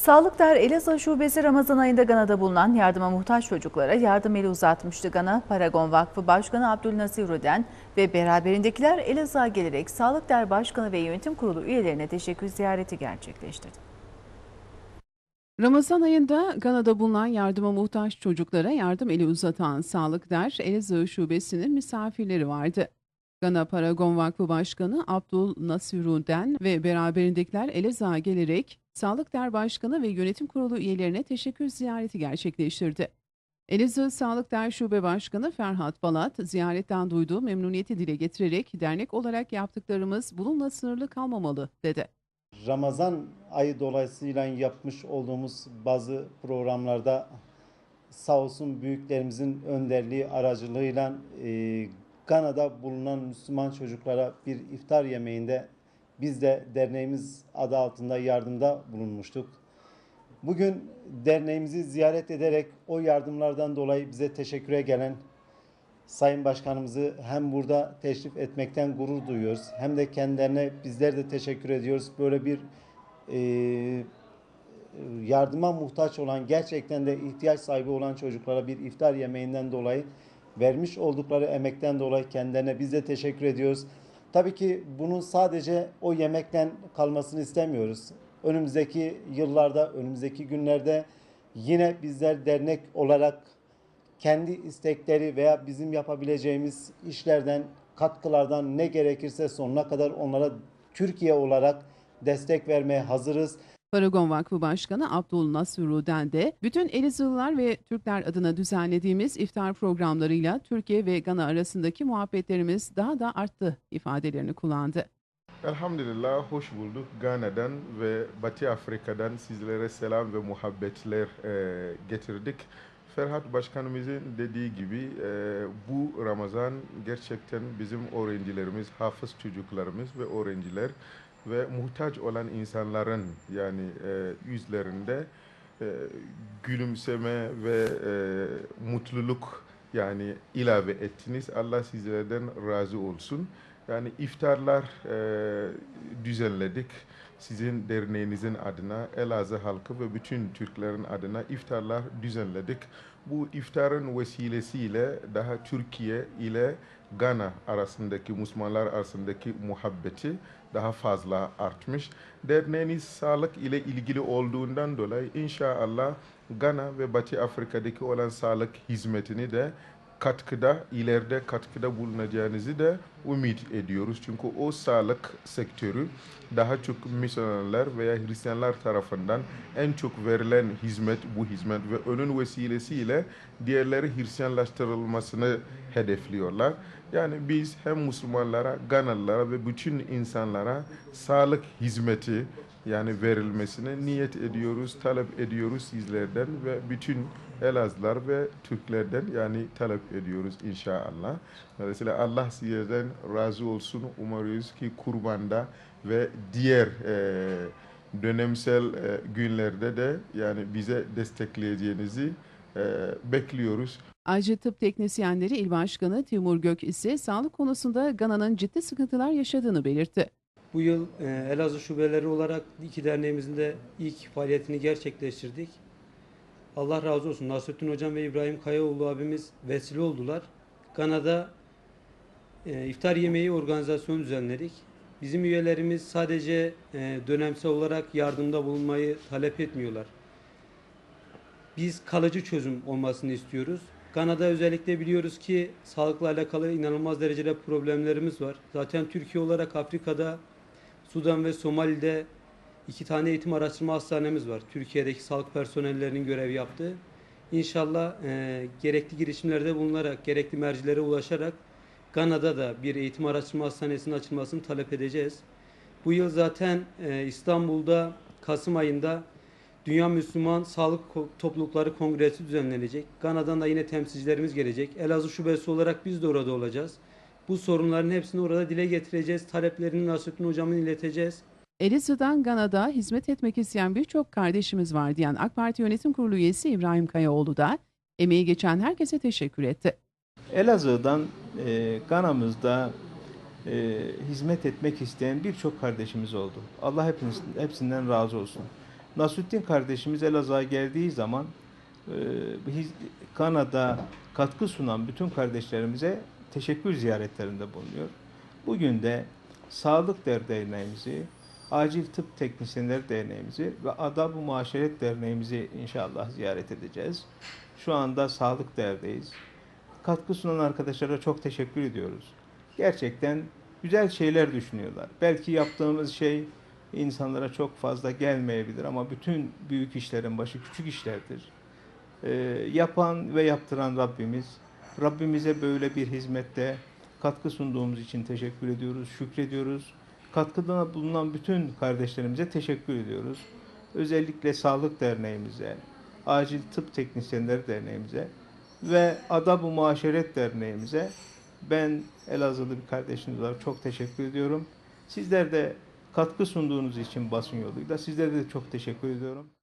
Sağlık Der Elazığ Şubesi Ramazan ayında Gana'da bulunan yardıma muhtaç çocuklara yardım eli uzatmıştı. Gana Paragon Vakfı Başkanı Abdülnasir Rüden ve beraberindekiler Elazığ'a gelerek Sağlık Der Başkanı ve Yönetim Kurulu üyelerine teşekkür ziyareti gerçekleştirdi. Ramazan ayında Gana'da bulunan yardıma muhtaç çocuklara yardım eli uzatan Sağlık Der Elazığ Şubesi'nin misafirleri vardı. Gana Paragon Vakfı Başkanı Abdul Nasiruddin ve beraberindekiler Elazığ'a gelerek Sağlık Der Başkanı ve Yönetim Kurulu üyelerine teşekkür ziyareti gerçekleştirdi. Elazığ Sağlık Der Şube Başkanı Ferhat Balat ziyaretten duyduğu memnuniyeti dile getirerek dernek olarak yaptıklarımız bununla sınırlı kalmamalı dedi. Ramazan ayı dolayısıyla yapmış olduğumuz bazı programlarda sağ olsun büyüklerimizin önderliği aracılığıyla e, Gana'da bulunan Müslüman çocuklara bir iftar yemeğinde biz de derneğimiz adı altında yardımda bulunmuştuk. Bugün derneğimizi ziyaret ederek o yardımlardan dolayı bize teşekküre gelen Sayın Başkanımızı hem burada teşrif etmekten gurur duyuyoruz hem de kendilerine bizler de teşekkür ediyoruz. Böyle bir e, yardıma muhtaç olan gerçekten de ihtiyaç sahibi olan çocuklara bir iftar yemeğinden dolayı vermiş oldukları emekten dolayı kendilerine biz de teşekkür ediyoruz. Tabii ki bunun sadece o yemekten kalmasını istemiyoruz. Önümüzdeki yıllarda, önümüzdeki günlerde yine bizler dernek olarak kendi istekleri veya bizim yapabileceğimiz işlerden, katkılardan ne gerekirse sonuna kadar onlara Türkiye olarak destek vermeye hazırız. Paragon Vakfı Başkanı Abdul Nasiruddin de bütün Elazığlılar ve Türkler adına düzenlediğimiz iftar programlarıyla Türkiye ve Gana arasındaki muhabbetlerimiz daha da arttı ifadelerini kullandı. Elhamdülillah hoş bulduk. Gana'dan ve Batı Afrika'dan sizlere selam ve muhabbetler e, getirdik. Ferhat Başkanımızın dediği gibi e, bu Ramazan gerçekten bizim öğrencilerimiz, hafız çocuklarımız ve öğrenciler ve muhtaç olan insanların yani e, yüzlerinde e, gülümseme ve e, mutluluk yani ilave ettiniz. Allah sizlerden razı olsun. Yani iftarlar e, düzenledik. Sizin derneğinizin adına, Elazığ halkı ve bütün Türklerin adına iftarlar düzenledik. Bu iftarın vesilesiyle daha Türkiye ile Gana arasındaki Müslümanlar arasındaki muhabbeti daha fazla artmış. Derneğiniz sağlık ile ilgili olduğundan dolayı inşallah Gana ve Batı Afrika'daki olan sağlık hizmetini de katkıda, ileride katkıda bulunacağınızı da ümit ediyoruz. Çünkü o sağlık sektörü daha çok misyonerler veya Hristiyanlar tarafından en çok verilen hizmet bu hizmet ve onun vesilesiyle diğerleri Hristiyanlaştırılmasını hedefliyorlar. Yani biz hem Müslümanlara, Ganalılara ve bütün insanlara sağlık hizmeti yani verilmesine niyet ediyoruz, talep ediyoruz sizlerden ve bütün Elazığlar ve Türklerden yani talep ediyoruz inşallah. Dolayısıyla Allah sizlerden razı olsun. Umarız ki kurbanda ve diğer e, dönemsel e, günlerde de yani bize destekleyeceğinizi e, bekliyoruz. Ayrıca tıp teknisyenleri İl Başkanı Timur Gök ise sağlık konusunda Gana'nın ciddi sıkıntılar yaşadığını belirtti. Bu yıl e, Elazığ şubeleri olarak iki derneğimizin de ilk faaliyetini gerçekleştirdik. Allah razı olsun. Nasrettin Hocam ve İbrahim Kayaoğlu abimiz vesile oldular. Gana'da e, iftar yemeği organizasyonu düzenledik. Bizim üyelerimiz sadece e, dönemsel olarak yardımda bulunmayı talep etmiyorlar. Biz kalıcı çözüm olmasını istiyoruz. Gana'da özellikle biliyoruz ki sağlıkla alakalı inanılmaz derecede problemlerimiz var. Zaten Türkiye olarak Afrika'da, Sudan ve Somali'de iki tane eğitim araştırma hastanemiz var. Türkiye'deki sağlık personellerinin görev yaptığı. İnşallah e, gerekli girişimlerde bulunarak, gerekli mercilere ulaşarak Gana'da da bir eğitim araştırma hastanesinin açılmasını talep edeceğiz. Bu yıl zaten e, İstanbul'da Kasım ayında Dünya Müslüman Sağlık Toplulukları Kongresi düzenlenecek. Gana'dan da yine temsilcilerimiz gelecek. Elazığ Şubesi olarak biz de orada olacağız. Bu sorunların hepsini orada dile getireceğiz. Taleplerini Nasrettin Hocam'ın ileteceğiz. Elazığ'dan Gana'da hizmet etmek isteyen birçok kardeşimiz var diyen AK Parti Yönetim Kurulu üyesi İbrahim Kayaoğlu da emeği geçen herkese teşekkür etti. Elazığ'dan e, Gana'mızda e, hizmet etmek isteyen birçok kardeşimiz oldu. Allah hepiniz, hepsinden razı olsun. Nasrettin kardeşimiz Elazığ'a geldiği zaman e, Kanada katkı sunan bütün kardeşlerimize teşekkür ziyaretlerinde bulunuyor. Bugün de Sağlık Derneğimizi, Acil Tıp Teknisyenler Derneğimizi ve Adab-ı Muaşeret Derneğimizi inşallah ziyaret edeceğiz. Şu anda Sağlık Der'deyiz. Katkı sunan arkadaşlara çok teşekkür ediyoruz. Gerçekten güzel şeyler düşünüyorlar. Belki yaptığımız şey insanlara çok fazla gelmeyebilir ama bütün büyük işlerin başı küçük işlerdir. Ee, yapan ve yaptıran Rabbimiz. Rabbimize böyle bir hizmette katkı sunduğumuz için teşekkür ediyoruz, şükrediyoruz. Katkıda bulunan bütün kardeşlerimize teşekkür ediyoruz. Özellikle Sağlık Derneğimize, Acil Tıp Teknisyenleri Derneğimize ve Adab-ı Muaşeret Derneğimize ben Elazığlı bir kardeşiniz olarak çok teşekkür ediyorum. Sizler de katkı sunduğunuz için basın yoluyla sizlere de çok teşekkür ediyorum.